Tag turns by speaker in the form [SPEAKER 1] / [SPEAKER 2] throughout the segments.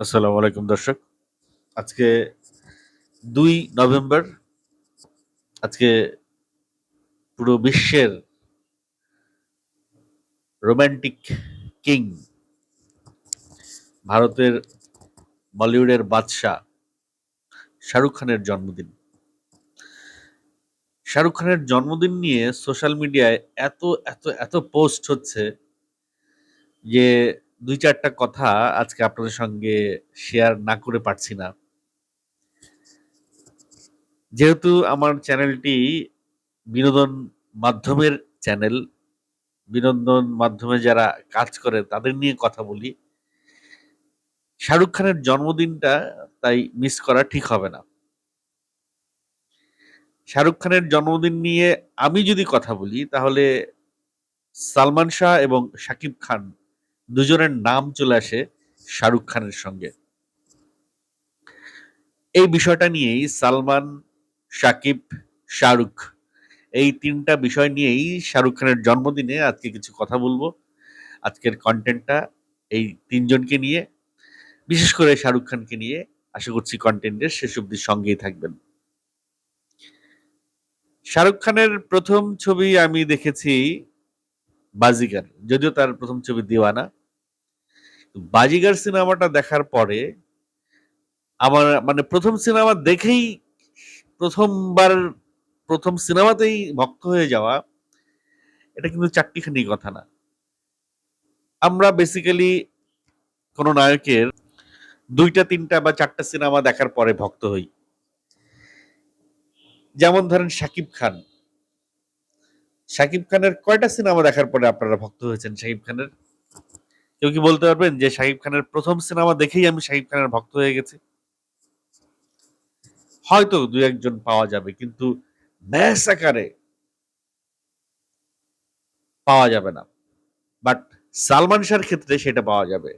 [SPEAKER 1] আসসালামু আলাইকুম, দর্শক। আজকে দুই নভেম্বর, আজকে পুরো বিশ্বের রোমান্টিক কিং, ভারতের বলিউডের বাদশাহ শাহরুখ খানের জন্মদিন। শাহরুখ খানের জন্মদিন নিয়ে সোশ্যাল মিডিয়ায় এত এত এত পোস্ট হচ্ছে যে দুই চারটা কথা আজকে আপনাদের সঙ্গে শেয়ার না করে পারছি না। যেহেতু আমার চ্যানেলটি বিনোদন মাধ্যমের চ্যানেল বিনোদন মাধ্যমে যারা কাজ করে তাদের নিয়ে কথা বলি। শাহরুখ খানের জন্মদিনটা তাই মিস করা ঠিক হবে না। শাহরুখ খানের জন্মদিন নিয়ে আমি যদি কথা বলি, তাহলে সালমান শাহ এবং শাকিব খান দুজনের নাম চলে আসে শাহরুখ খানের সঙ্গে। এই বিষয়টা নিয়েই সালমান শাকিব শাহরুখ, এই তিনটা বিষয় নিয়েই শাহরুখ খানের জন্মদিনে আজকে কিছু কথা বলব। আজকের কন্টেন্টটা এই তিনজনকে নিয়ে, বিশেষ করে শাহরুখ খানকে নিয়ে আশা করছি কন্টেন্টের শেষ অব্দি সঙ্গেই থাকবেন। শাহরুখ খানের প্রথম ছবি আমি দেখেছি বাজিগার, যদিও তার প্রথম ছবি দিওয়ানা। বাজিগার সিনেমাটা দেখার পরে আমার মানে প্রথম সিনেমা দেখেই প্রথমবার, প্রথম সিনেমাতেই ভক্ত হয়ে যাওয়া, এটা কিন্তু চারটিখানি কথা না। আমরা বেসিক্যালি কোনো নায়কের দুইটা, তিনটা বা চারটা সিনেমা দেখার পরে ভক্ত হই। যেমন ধরেন শাকিব খান। শাকিব খানের কয়টা সিনেমা দেখার পরে আপনারা ভক্ত হয়েছেন শাকিব খানের? কেউ কি বলতে পারবেন যে শাকিব খানের প্রথম সিনেমা দেখেই আমি শাকিব খানের ভক্ত হয়ে গেছি? হয়তো দু একজন পাওয়া যাবে, কিন্তু ম্যাস আকারে পাওয়া যাবে না। বাট সালমান শাহর ক্ষেত্রে সেটা পাওয়া যাবে।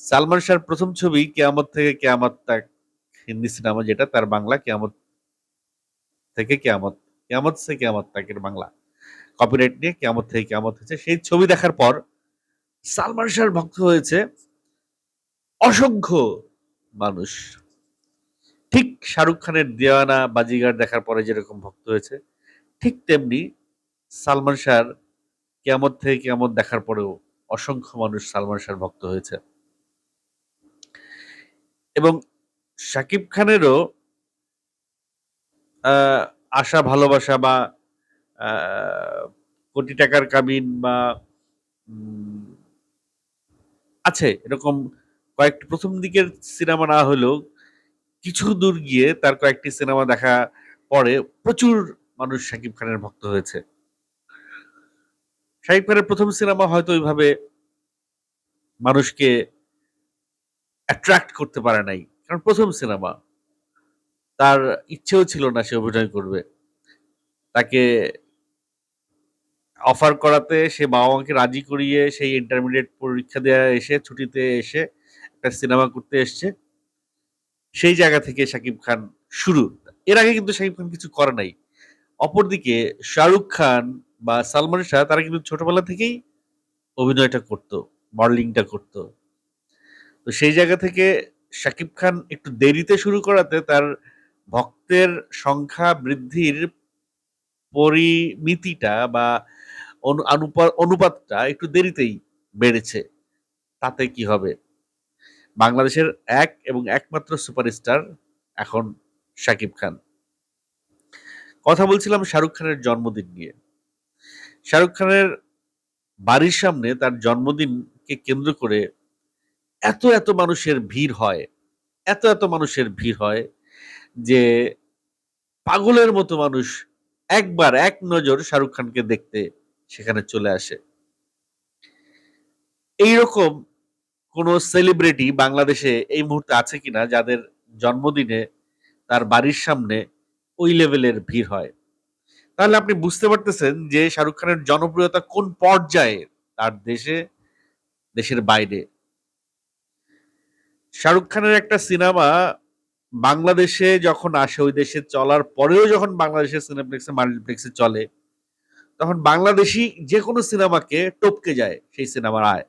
[SPEAKER 1] সালমান শাহর প্রথম ছবি কেয়ামত থেকে কেয়ামত তাক হিন্দি সিনেমা, যেটা তার বাংলা কেয়ামত থেকে কেয়ামত কেয়ামত সে কেয়ামত তাকের বাংলা। কপিরাইট নিয়ে কেয়ামত থেকে কেয়ামত হয়েছে। সেই ছবি দেখার পর সালমান শাহর ভক্ত হয়েছে অসংখ্য মানুষ। ঠিক শাহরুখ খানের দেওয়ানা বাজিগার দেখার পরে যেরকম ভক্ত হয়েছে, ঠিক তেমনি সালমান শাহর কেয়ামত থেকে কেয়ামত দেখার পরেও অসংখ্য মানুষ সালমান শাহর ভক্ত হয়েছে। এবং শাকিব খানেরও আশা, ভালোবাসা বা কোটি টাকার কাবিন বা আছে, এরকম কয়েকটি, প্রথম দিকের সিনেমা না হলেও কিছু দূর গিয়ে তার কয়েকটি সিনেমা দেখা পরে প্রচুর মানুষ শাকিব খানের ভক্ত হয়েছে। শাকিব খানের প্রথম সিনেমা হয়তো ওইভাবে মানুষকে অ্যাট্রাক্ট করতে পারে নাই, কারণ প্রথম সিনেমা। তার ইচ্ছেও ছিল না সে অভিনয় করবে। তাকে অফার করাতে সে বাবা মাকে রাজি করিয়ে সেই ইন্টারমিডিয়েট পরীক্ষা দেওয়া এসে, ছুটিতে এসে একটা সিনেমা করতে এসছে। সেই জায়গা থেকে শাকিব খান শুরু। এর আগে কিন্তু শাকিব খান কিছু করে নাই। অপরদিকে শাহরুখ খান বা সালমান শাহ, তারা কিন্তু ছোটবেলা থেকেই অভিনয়টা করত মডেলিংটা করত। তো সেই জায়গা থেকে শাকিব খান একটু দেরিতে শুরু করাতে তার ভক্তের সংখ্যা বৃদ্ধির পরিমিতিটা বা অনুপাতটা একটু দেরিতেই বেড়েছে। তাতে কি হবে? বাংলাদেশের এক এবং একমাত্র সুপারস্টার এখন শাকিব খান। কথা বলছিলাম শাহরুখ খানের জন্মদিন নিয়ে। শাহরুখ খানের বাড়ির সামনে তার জন্মদিনকে কেন্দ্র করে এত এত মানুষের ভিড় হয়, এত এত মানুষের ভিড় হয় যে পাগলের মতো মানুষ একবার এক নজর শাহরুখ খানকে দেখতে সেখানে চলে আসে। এইরকম কোনো সেলিব্রিটি বাংলাদেশে এই মুহূর্তে আছে কিনা, যাদের জন্মদিনে তার বাড়ির সামনে ওই লেভেলের ভিড় হয়? তাহলে আপনি বুঝতে পারতেছেন যে শাহরুখ খানের জনপ্রিয়তা কোন পর্যায়ে তার দেশে, দেশের বাইরে? শাহরুখ খানের একটা সিনেমা বাংলাদেশে যখন আসে, ওই দেশে চলার পরেও যখন বাংলাদেশের সিনেপ্লেক্সে মাল্টিপ্লেক্সে চলে তখন বাংলাদেশি যে কোনো সিনেমাকে টপকে যায় সেই সিনেমার আয়।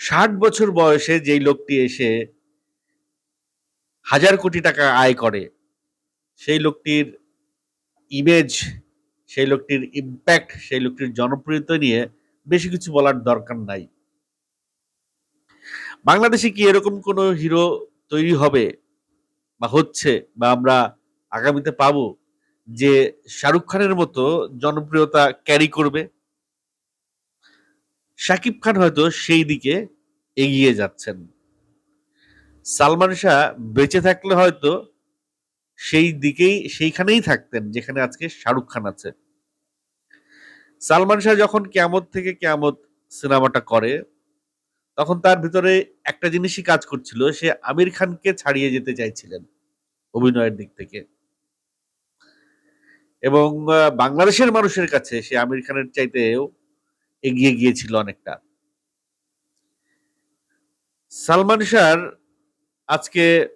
[SPEAKER 1] ষাট বছর বয়সে যেই লোকটি এসে হাজার কোটি টাকা আয় করে, সেই লোকটির ইমেজ সেই লোকটির ইম্প্যাক্ট সেই লোকটির জনপ্রিয়তা নিয়ে বেশি কিছু বলার দরকার নাই। বাংলাদেশে কি এরকম কোনো হিরো তৈরি হবে বা হচ্ছে বা আমরা আগামীতে পাবো? যে শাহরুখ খানের মতো জনপ্রিয়তা ক্যারি করবে, শাকিব খান হয়তো সেই দিকে এগিয়ে যাচ্ছেন। সালমান শাহ বেঁচে থাকলে হয়তো সেই দিকেই, সেইখানেই থাকতেন যেখানে আজকে শাহরুখ খান আছে। সালমান শাহ যখন কেয়ামত থেকে কেয়ামত সিনেমাটা করে, তখন তার ভিতরে একটা জিনিসই কাজ করছিল, সে আমির খানকে ছাড়িয়ে যেতে চাইছিলেন অভিনয়ের দিক থেকে। এবং বাংলাদেশের মানুষের কাছে সে আমির খানের চাইতেও এগিয়ে গিয়েছিল অনেকটা। সালমান শাহর আজকে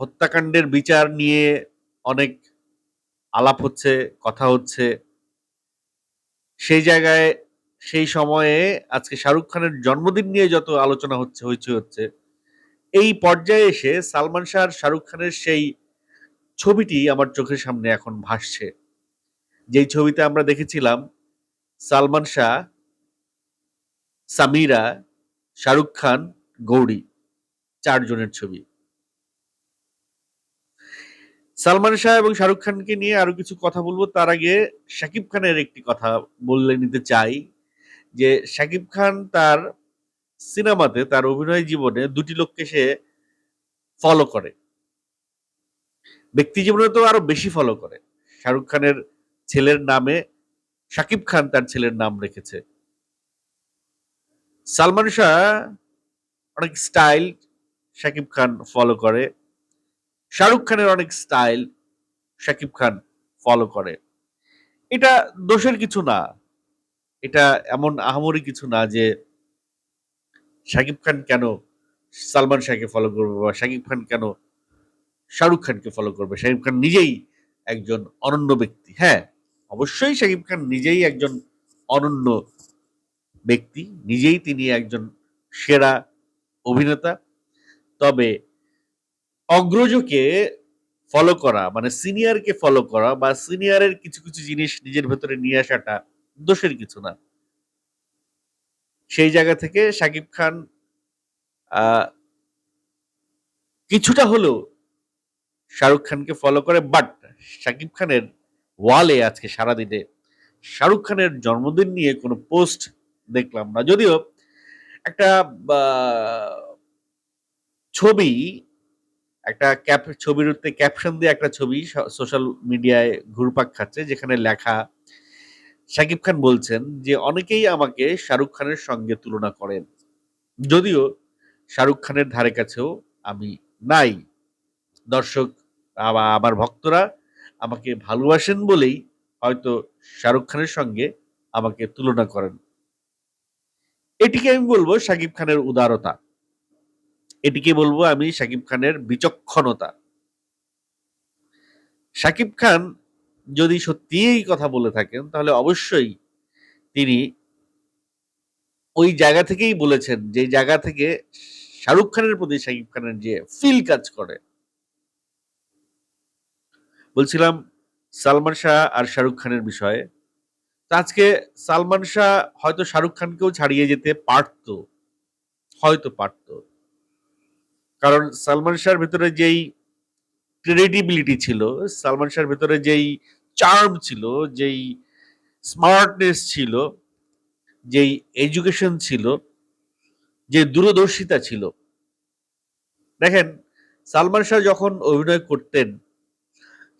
[SPEAKER 1] হত্যাকাণ্ডের বিচার নিয়ে অনেক আলাপ হচ্ছে, কথা হচ্ছে। সেই জায়গায়, সেই সময়ে আজকে শাহরুখ খানের জন্মদিন নিয়ে যত আলোচনা হচ্ছে, হইচই হচ্ছে, এই পর্যায়ে এসে সালমান শাহ শাহরুখ খানের সেই ছবিটি আমার চোখের সামনে এখন ভাসছে। যেই ছবিতে আমরা দেখেছিলাম, সালমান শাহ, সামিরা, শাহরুখ খান, গৌরী, চারজনের ছবি। সালমান শাহ এবং শাহরুখ খানকে নিয়ে আরও কিছু কথা বলব। তার আগে শাকিব খানের একটি কথা বললে নিতে চাই, যে শাকিব খান তার সিনেমাতে, তার অভিনয় জীবনে দুটি লোককে সে ফলো করে। ব্যক্তি জীবনে তো আরও বেশি ফলো করে। শাহরুখ খানের ছেলের নামে শাকিব খান তার ছেলের নাম রেখেছে। সালমান শাহ অনেক স্টাইল শাকিব খান ফলো করে। শাহরুখ খানের অনেক স্টাইল শাকিব খান ফলো করে। এটা দোষের কিছু না। এটা এমন আহামরি কিছু না যে শাকিব খান কেন সালমান শাহকে ফলো করবে বা শাকিব খান কেন শাহরুখ খানকে ফলো করবে। শাকিব খান নিজেই একজন অনন্য ব্যক্তি। হ্যাঁ অবশ্যই শাকিব খান নিজেই একজন অনন্য ব্যক্তি। নিজেই তিনি একজন সেরা অভিনেতা। তবে অগ্রজকে ফলো করা মানে সিনিয়রকে ফলো করা বা সিনিয়রের কিছু কিছু জিনিস নিজের ভেতরে নিয়ে আসাটা দোষের কিছু না। সেই জায়গা থেকে শাকিব খান কিছুটা হলেও শাহরুখ খানকে ফলো করে বাট শাকিব খানের ওয়ালে আজকে সারাদিনে শাহরুখ খানের জন্মদিন নিয়ে কোনো পোস্ট দেখলাম না। যদিও একটা ছবি, একটা ক্যাপ ছবির উত্তে ক্যাপশন দিয়ে একটা ছবি সোশ্যাল মিডিয়ায় ঘুরপাক খাচ্ছে, যেখানে লেখা, শাকিব খান বলছেন যে অনেকেই আমাকে শাহরুখ খানের সঙ্গে তুলনা করেন। যদিও শাহরুখ খানের ধারে কাছেও আমি নাই। দর্শক আমার ভক্তরা আমাকে ভালোবাসেন বলেই হয়তো শাহরুখ খানের সঙ্গে আমাকে তুলনা করেন। এটিকে আমি বলব শাকিব খানের উদারতা। এটিকে বলব আমি শাকিব খানের বিচক্ষণতা। শাকিব খান যদি সত্যিই কথা বলে থাকেন, তাহলে অবশ্যই তিনি ওই জায়গা থেকেই বলেছেন যে জায়গা থেকে শাহরুখ খানের প্রতি শাকিব খানের যে ফিল কাজ করে বলছিলাম সালমান শাহ আর শাহরুখ খানের বিষয়ে। তো আজকে সালমান শাহ হয়তো শাহরুখ খানকেও ছাড়িয়ে যেতে পারত, হয়তো পারত। কারণ সালমান শাহর ভিতরে যেই ক্রেডিবিলিটি ছিল, সালমান শাহর ভিতরে যেই চার্ম ছিল, যেই স্মার্টনেস ছিল, যেই এডুকেশন ছিল, যে দূরদর্শিতা ছিল। দেখেন, সালমান শাহ যখন অভিনয় করতেন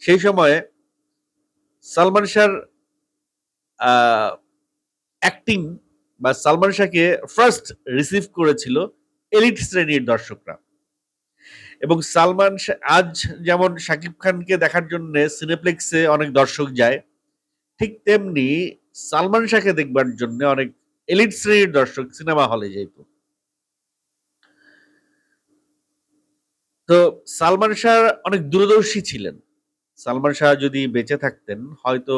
[SPEAKER 1] সেই সময়ে সালমান শাহর অ্যাক্টিং বা সালমান শাহকে ফার্স্ট রিসিভ করেছিল এলিট শ্রেণির দর্শকরা। এবং সালমান আজ যেমন শাকিব খানকে দেখার জন্য সিনেপ্লেক্সে অনেক দর্শক যায়, ঠিক তেমনি সালমান শাহকে দেখবার জন্য অনেক এলিট শ্রেণির দর্শক সিনেমা হলে যেত তো সালমান শাহ অনেক দূরদর্শী ছিলেন। সালমান শাহ যদি বেঁচে থাকতেন, হয়তো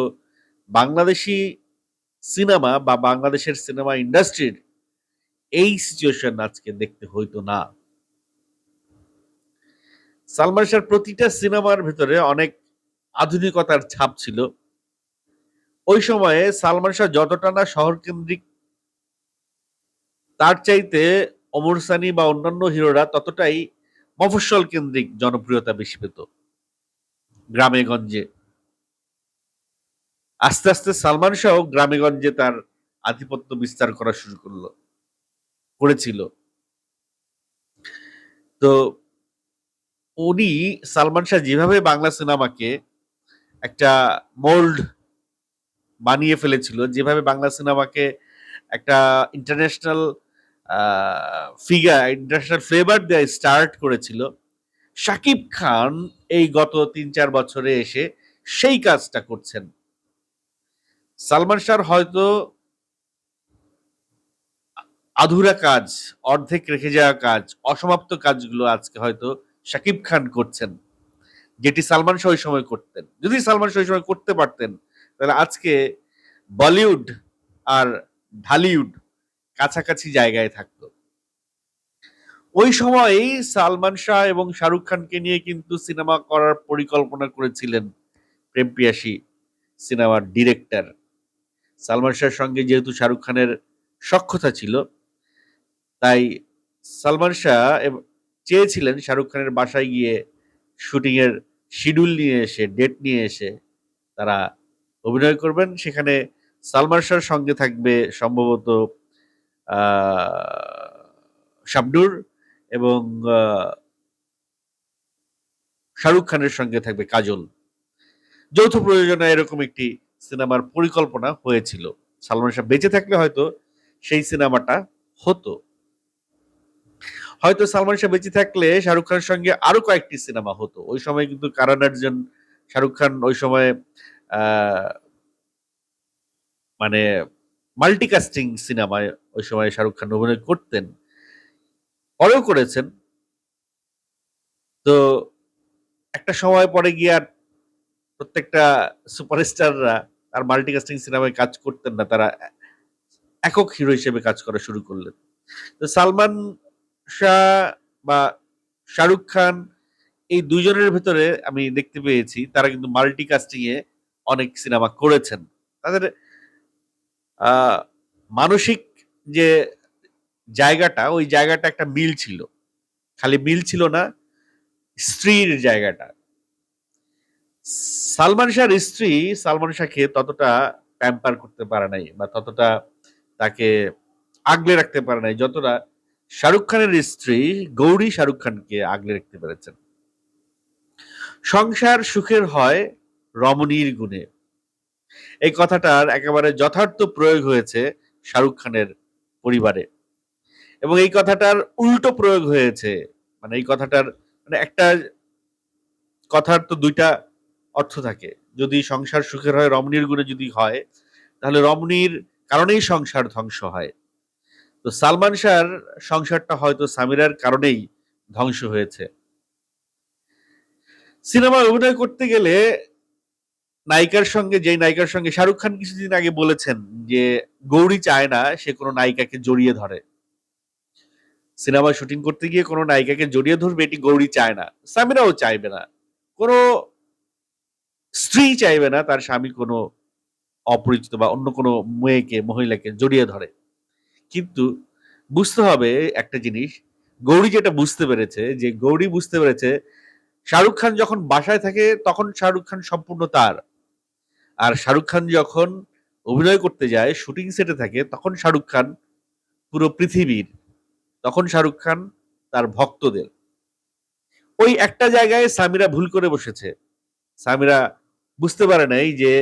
[SPEAKER 1] বাংলাদেশি সিনেমা বা বাংলাদেশের সিনেমা ইন্ডাস্ট্রির এই সিচুয়েশন আজকে দেখতে হইতো না। সালমান শাহর প্রতিটা সিনেমার ভেতরে অনেক আধুনিকতার ছাপ ছিল। ওই সময়ে সালমান শাহ যতটা না শহর কেন্দ্রিক তার চাইতে অমর সানি বা অন্যান্য হিরোরা ততটাই মফস্বল কেন্দ্রিক জনপ্রিয়তা বেশি পেত। গ্রামে গঞ্জে আস্তে আস্তে সালমান শাহ গ্রামে গঞ্জে তার আধিপত্য বিস্তার করা শুরু করল, করেছিল। তো উনি সালমান শাহ যেভাবে বাংলা সিনেমাকে একটা মোল্ড বানিয়ে ফেলেছিল, যেভাবে বাংলা সিনেমাকে একটা ইন্টারন্যাশনাল ফিগার ইন্টারন্যাশনাল ফ্লেভার দেওয়া স্টার্ট করেছিল শাকিব খান এই গত তিন চার বছরে এসে সেই কাজটা করছেন। সালমান শাহ হয়তো আধুরা কাজ, অর্ধেক রেখে যাওয়া কাজ, অসমাপ্ত কাজগুলো আজকে হয়তো শাকিব খান করছেন। যেটি সালমান শাহ ওই সময় করতেন। যদি সালমান শাহ ওই সময় করতে পারতেন, তাহলে আজকে বলিউড আর ঢালিউড কাছাকাছি জায়গায় থাকতো। ওই সময়ই সালমান শাহ এবং শাহরুখ খানকে নিয়ে কিন্তু সিনেমা করার পরিকল্পনা করেছিলেন প্রেম পিয়াসী সিনেমার ডিরেক্টর। সালমান শাহের সঙ্গে যেহেতু শাহরুখ খানের সক্ষতা ছিল, তাই সালমান শাহ চেয়েছিলেন শাহরুখ খানের বাসায় গিয়ে শুটিংয়ের শিডিউল নিয়ে এসে, ডেট নিয়ে এসে তারা অভিনয় করবেন। সেখানে সালমান শাহর সঙ্গে থাকবে সম্ভবত শাবনুর এবং শাহরুখ খানের সঙ্গে থাকবে কাজল। যৌথ প্রয়োজনে এরকম একটি সিনেমার পরিকল্পনা হয়েছিল। সালমান শাহ বেঁচে থাকলে হয়তো সেই সিনেমাটা হতো। হয়তো সালমান শাহ বেঁচে থাকলে শাহরুখ খানের সঙ্গে আরও কয়েকটি সিনেমা হতো। ওই সময় কিন্তু কারণ একজন শাহরুখ খান ওই সময় মানে মাল্টিকাস্টিং সিনেমায় ওই সময় শাহরুখ খান অভিনয় করতেন। পরেও করেছেন। তো একটা সময় পরে গিয়ে আর প্রত্যেকটা সুপারস্টাররা আর মাল্টিকাস্টিং সিনেমায় কাজ করতেন না, তারা একক হিরো হিসেবে কাজ করা শুরু করলেন। তো সালমান শাহ বা শাহরুখ খান এই দুজনের ভেতরে আমি দেখতে পেয়েছি, তারা কিন্তু মাল্টিকাস্টিং এ অনেক সিনেমা করেছেন। তাদের মানসিক যে জায়গাটা, ওই জায়গাটা একটা মিল ছিল। খালি মিল ছিল না, স্ত্রীর জায়গাটা। সালমান শাহর স্ত্রী, সালমান শাহকে ততটা প্যাম্পার করতে পারে নাই বা ততটা তাকে আগলে রাখতে পারে নাই, যতটা শাহরুখ খানের স্ত্রী গৌরী শাহরুখ খানকে আগলে রাখতে পেরেছেন। সংসার সুখের হয় রমণীর গুণে। এই কথাটার একেবারে যথার্থ প্রয়োগ হয়েছে শাহরুখ খানের পরিবারে। এবং এই কথাটার উল্টো প্রয়োগ হয়েছে। মানে এই কথাটার মানে একটা কথার তো দুইটা অর্থ থাকে। যদি সংসার সুখের হয়, রমণীর গুণে যদি হয়, তাহলে রমণীর কারণেই সংসার ধ্বংস হয়। তো সালমান শাহর সংসারটা হয়তো সামিরার কারণেই ধ্বংস হয়েছে। সিনেমায় অভিনয় করতে গেলে নায়িকার সঙ্গে যে নায়িকার সঙ্গে শাহরুখ খান কিছুদিন আগে বলেছেন যে গৌরী চায় না সে কোনো নায়িকাকে জড়িয়ে ধরে। সিনেমা শুটিং করতে গিয়ে কোনো নায়িকাকে জড়িয়ে ধরবে, এটি গৌরী চায় না সামিরাও চাইবে না। কোনো স্ত্রী চাইবে না, তার স্বামী কোনো অপরিচিত বা অন্য কোনো মেয়েকে, মহিলাকে জড়িয়ে ধরে। কিন্তু বুঝতে হবে একটা জিনিস, গৌরী যেটা বুঝতে পেরেছে, যে গৌরী বুঝতে পেরেছে, শাহরুখ খান যখন বাসায় থাকে, তখন শাহরুখ খান সম্পূর্ণ তার। আর শাহরুখ খান যখন অভিনয় করতে যায়, শুটিং সেটে থাকে, তখন শাহরুখ খান পুরো পৃথিবীর তখন শাহরুখ খান তার ভক্তদের। ওই একটা জায়গায় সামিরা ভুল করে বসেছে। সামিরা বুঝতে পারে নাই যে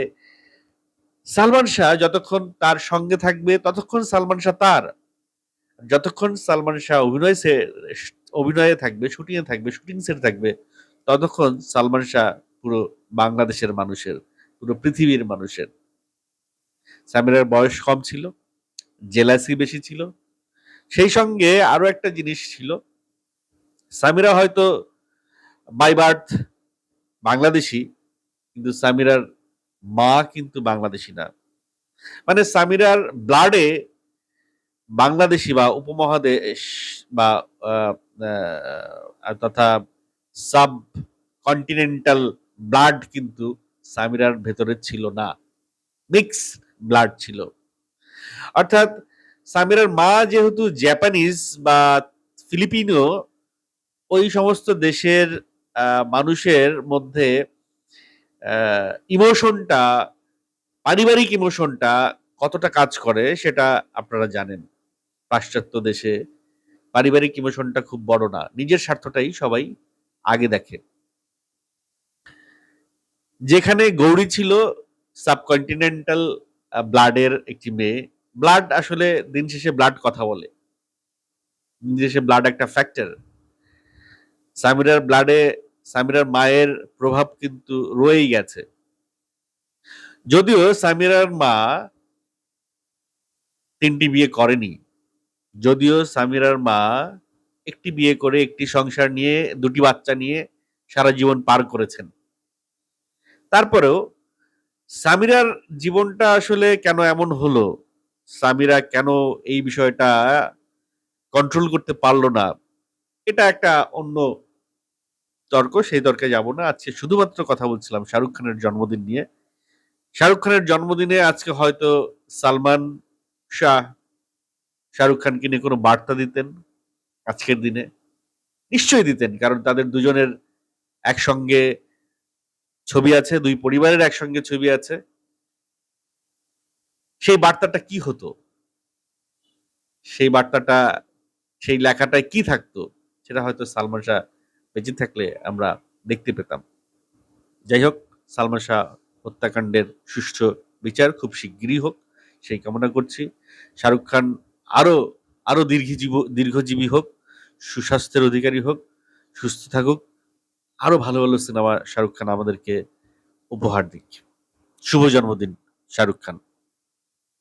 [SPEAKER 1] সালমান শাহ যতক্ষণ তার সঙ্গে থাকবে, ততক্ষণ সালমান শাহ তার। যতক্ষণ সালমান শাহ অভিনয় অভিনয়ে থাকবে, শুটিংয়ে থাকবে, শুটিং সেটে থাকবে, ততক্ষণ সালমান শাহ পুরো বাংলাদেশের মানুষের, পুরো পৃথিবীর মানুষের। সামিরার বয়স কম ছিল, জেলাসি বেশি ছিল সেই সঙ্গে আরও একটা জিনিস ছিল। সামিরা হয়তো বাই বার্থ বাংলাদেশি, কিন্তু সামিরার মা কিন্তু বাংলাদেশি না। মানে সামিরার ব্লাডে বাংলাদেশি বা উপমহাদেশ বা তথা সাব কন্টিনেন্টাল ব্লাড কিন্তু সামিরার ভেতরে ছিল না। মিক্স ব্লাড ছিল। অর্থাৎ সামিরার মা যেহেতু জাপানিজ বা ফিলিপিনো ওই সমস্ত দেশের মানুষের মধ্যে ইমোশনটা পারিবারিক ইমোশনটা কতটা কাজ করে সেটা আপনারা জানেন। পাশ্চাত্য দেশে পারিবারিক ইমোশনটা খুব বড় না। নিজের স্বার্থটাই সবাই আগে দেখে। যেখানে গৌরী ছিল সাবকন্টিনেন্টাল ব্লাডের একটি মেয়ে। ব্লাড আসলে দিন শেষে ব্লাড কথা বলে। দিন শেষে ব্লাড একটা ফ্যাক্টর সামিরার ব্লাডে সামিরার মায়ের প্রভাব কিন্তু রয়েই গেছে। যদিও সামিরার মা তিনটি বিয়ে করেনি, যদিও সামিরার মা একটি বিয়ে করে একটি সংসার নিয়ে, দুটি বাচ্চা নিয়ে সারা জীবন পার করেছেন। তারপরেও সামিরার জীবনটা আসলে কেন এমন হলো? সামিরা কেন এই বিষয়টা কন্ট্রোল করতে পারল না? এটা একটা অন্য তর্ক, সেই তর্কে যাব না। আজকে শুধুমাত্র কথা বলছিলাম শাহরুখ খানের জন্মদিন নিয়ে। শাহরুখ খানের জন্মদিনে আজকে হয়তো সালমান শাহ, শাহরুখ খানকে নিয়ে কোনো বার্তা দিতেন আজকের দিনে? নিশ্চয়ই দিতেন, কারণ তাদের দুজনের একসঙ্গে ছবি আছে, দুই পরিবারের একসঙ্গে ছবি আছে। সেই বার্তাটা কি হতো? সেই বার্তাটা, সেই লেখাটায় কি থাকতো? সেটা হয়তো সালমান শাহ বেঁচে থাকলে আমরা দেখতে পেতাম। যাই হোক, সালমান শাহ হত্যাকাণ্ডের সুষ্ঠু বিচার খুব শিগগিরই হোক, সেই কামনা করছি। শাহরুখ খান আরও আরও দীর্ঘজীব, দীর্ঘজীবী হোক, সুস্বাস্থ্যের অধিকারী হোক, সুস্থ থাকুক, আরও ভালো ভালো সিনেমা শাহরুখ খান আমাদেরকে উপহার দিক। শুভ জন্মদিন, শাহরুখ খান।